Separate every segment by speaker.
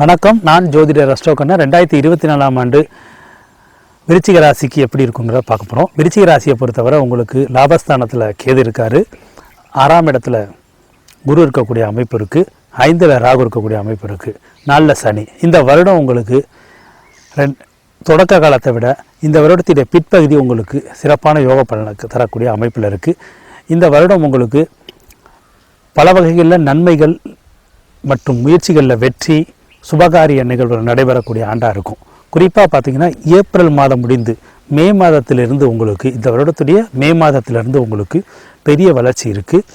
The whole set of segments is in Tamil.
Speaker 1: வணக்கம். நான் ஜோதிடர் அஷ்டோகண்ணா ரெண்டாயிரத்தி இருபத்தி நாலாம் ஆண்டு விருச்சிக ராசிக்கு எப்படி இருக்குங்கிறத பார்க்க போகிறோம் விருச்சிக ராசியை பொறுத்தவரை உங்களுக்கு லாபஸ்தானத்தில் கேது இருக்கார். ஆறாம் இடத்துல குரு இருக்கக்கூடிய அமைப்பு இருக்குது ஐந்தில் ராகு இருக்கக்கூடிய அமைப்பு இருக்குது நாலில் சனி. இந்த வருடம் உங்களுக்கு ரெண் தொடக்க காலத்தை விட இந்த வருடத்துடைய பிற்பகுதி உங்களுக்கு சிறப்பான யோக பலனுக்கு தரக்கூடிய அமைப்பில் இருக்குது இந்த வருடம் உங்களுக்கு பல வகைகளில் நன்மைகள் மற்றும் முயற்சிகளில் வெற்றி சுபகாரிய நிகழ்வுகள் நடைபெறக்கூடிய ஆண்டாக இருக்கும். குறிப்பாக பார்த்தீங்கன்னா ஏப்ரல் மாதம் முடிந்து மே மாதத்திலிருந்து உங்களுக்கு இந்த வருடத்துடைய மே மாதத்திலிருந்து உங்களுக்கு பெரிய வளர்ச்சி இருக்குது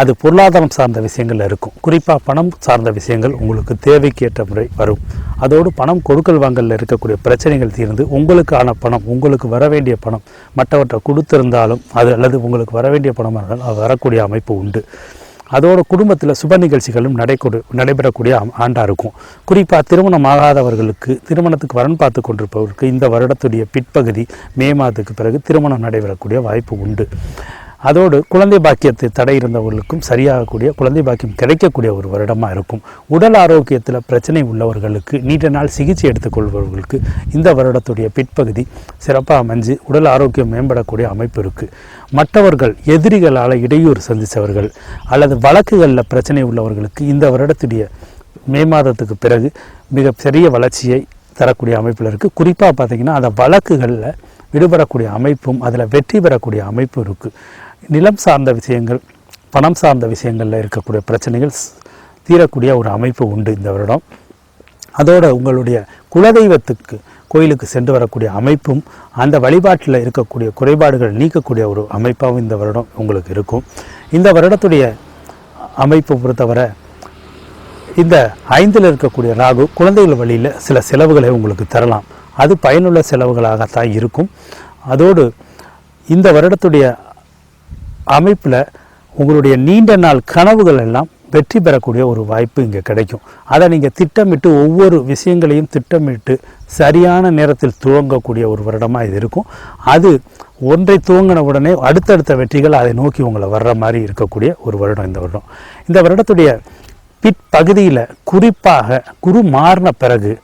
Speaker 1: அது பொருளாதாரம் சார்ந்த விஷயங்கள் இருக்கும். குறிப்பாக பணம் சார்ந்த விஷயங்கள் உங்களுக்கு தேவைக்கு ஏற்ற முறை வரும். அதோடு பணம் கொடுக்கல் வாங்கலில் இருக்கக்கூடிய பிரச்சனைகள் தீர்ந்து உங்களுக்கான பணம் உங்களுக்கு வர வேண்டிய பணம் மற்றவற்றை கொடுத்திருந்தாலும் அது அல்லது உங்களுக்கு வர வேண்டிய பணம் இருந்தாலும் அது வரக்கூடிய அமைப்பு உண்டு. அதோட குடும்பத்தில் சுப நிகழ்ச்சிகளும் நடைகொடு நடைபெறக்கூடிய ஆண்டாக இருக்கும் குறிப்பாக திருமணம் ஆகாதவர்களுக்கு திருமணத்துக்கு வரன் பார்த்து கொண்டிருப்பவருக்கு இந்த வருடத்துடைய பிற்பகுதி மே மாதத்துக்கு பிறகு திருமணம் நடைபெறக்கூடிய வாய்ப்பு உண்டு. அதோடு குழந்தை பாக்கியத்தை தடை இருந்தவர்களுக்கும் சரியாகக்கூடிய குழந்தை பாக்கியம் கிடைக்கக்கூடிய ஒரு வருடமாக இருக்கும். உடல் ஆரோக்கியத்தில் பிரச்சனை உள்ளவர்களுக்கு நீண்ட நாள் சிகிச்சை எடுத்துக்கொள்பவர்களுக்கு இந்த வருடத்துடைய பிற்பகுதி சிறப்பாக அமைஞ்சு உடல் ஆரோக்கியம் மேம்படக்கூடிய அமைப்பு இருக்குது மற்றவர்கள் எதிரிகளால் இடையூறு சந்தித்தவர்கள் அல்லது வழக்குகளில் பிரச்சனை உள்ளவர்களுக்கு இந்த வருடத்துடைய மே மாதத்துக்கு பிறகு மிக பெரிய வளர்ச்சியை தரக்கூடிய அமைப்பில் இருக்குது குறிப்பாக பார்த்தீங்கன்னா அந்த வழக்குகளில் விடுபடக்கூடிய அமைப்பும் அதில் வெற்றி பெறக்கூடிய அமைப்பும் இருக்குது நிலம் சார்ந்த விஷயங்கள் பணம் சார்ந்த விஷயங்களில் இருக்கக்கூடிய பிரச்சனைகள் தீரக்கூடிய ஒரு அமைப்பு உண்டு இந்த வருடம். அதோடு உங்களுடைய குலதெய்வத்துக்கு கோயிலுக்கு சென்று வரக்கூடிய அமைப்பும் அந்த வழிபாட்டில் இருக்கக்கூடிய குறைபாடுகள் நீக்கக்கூடிய ஒரு அமைப்பாகவும் இந்த வருடம் உங்களுக்கு இருக்கும். இந்த வருடத்துடைய அமைப்பு பொறுத்தவரை இந்த ஐந்தில் இருக்கக்கூடிய ராகு குழந்தைகள் வழியில் சில செலவுகளை உங்களுக்கு தரலாம். அது பயனுள்ள செலவுகளாகத்தான் இருக்கும். அதோடு இந்த வருடத்துடைய அமைப்பில் உங்களுடைய நீண்ட நாள் கனவுகள் எல்லாம் வெற்றி பெறக்கூடிய ஒரு வாய்ப்பு இங்கே கிடைக்கும். அதை நீங்கள் திட்டமிட்டு ஒவ்வொரு விஷயங்களையும் திட்டமிட்டு சரியான நேரத்தில் துவங்கக்கூடிய ஒரு வருடமாக இது இருக்கும். அது ஒன்றை துவங்கின உடனே அடுத்தடுத்த வெற்றிகள் அதை நோக்கி உங்களை வர்ற மாதிரி இருக்கக்கூடிய ஒரு வருடம் இந்த வருடம். இந்த வருடத்துடைய பிற்பகுதியில் குறிப்பாக குரு மாறின பிறகு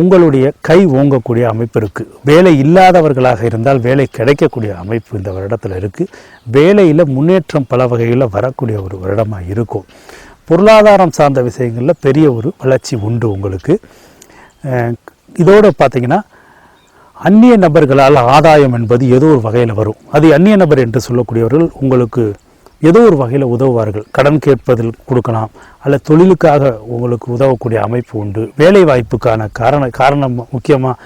Speaker 1: உங்களுடைய கை ஓங்கக்கூடிய அமைப்பு இருக்குது வேலை இல்லாதவர்களாக இருந்தால் வேலை கிடைக்கக்கூடிய அமைப்பு இந்த வருடத்தில் இருக்குது வேலையில் முன்னேற்றம் பல வகைகளில் வரக்கூடிய ஒரு வருடமாக இருக்கும். பொருளாதாரம் சார்ந்த விஷயங்களில் பெரிய ஒரு வளர்ச்சி உண்டு உங்களுக்கு. இதோடு பார்த்தீங்கன்னா அந்நிய நபர்களால் ஆதாயம் என்பது ஏதோ ஒரு வகையில் வரும். அது அந்நிய நபர் என்று சொல்லக்கூடியவர்கள் உங்களுக்கு ஏதோ ஒரு வகையில் உதவுவார்கள். கடன் கேட்பதில் கொடுக்கலாம். அல்ல தொழிலுக்காக உங்களுக்கு உதவக்கூடிய அமைப்பு உண்டு. வேலை வாய்ப்புக்கான காரண காரணம் முக்கியமாக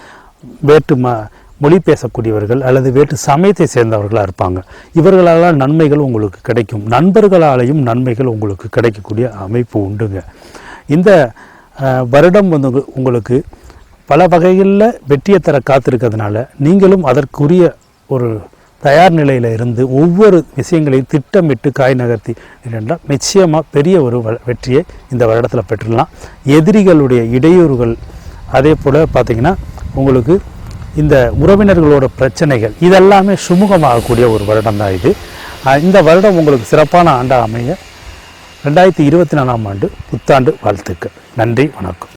Speaker 1: வேற்று ம மொழி பேசக்கூடியவர்கள் அல்லது வேற்று சமயத்தை சேர்ந்தவர்களாக இருப்பாங்க. இவர்களால் நன்மைகள் உங்களுக்கு கிடைக்கும். நண்பர்களாலேயும் நன்மைகள் உங்களுக்கு கிடைக்கக்கூடிய அமைப்பு உண்டுங்க. இந்த வருடம் வந்து உங்களுக்கு பல வகைகளில் வெற்றியை தர காத்திருக்கிறதுனால நீங்களும் அதற்குரிய ஒரு தயார் நிலையில் இருந்து ஒவ்வொரு விஷயங்களையும் திட்டமிட்டு காய் நகர்த்தி என்றால் நிச்சயமாக பெரிய ஒரு வ- வெற்றியை இந்த வருடத்தில் பெற்றுடலாம் எதிரிகளுடைய இடையூறுகள் அதே போல் பார்த்தீங்கன்னா உங்களுக்கு இந்த உறவினர்களோட பிரச்சனைகள் இதெல்லாமே சுமூகமாகக்கூடிய ஒரு வருடம் தான் இது. இந்த வருடம் உங்களுக்கு சிறப்பான ஆண்டாக அமைய. ரெண்டாயிரத்தி இருபத்தி நாலாம் ஆண்டு புத்தாண்டு வாழ்த்துக்கள். நன்றி வணக்கம்.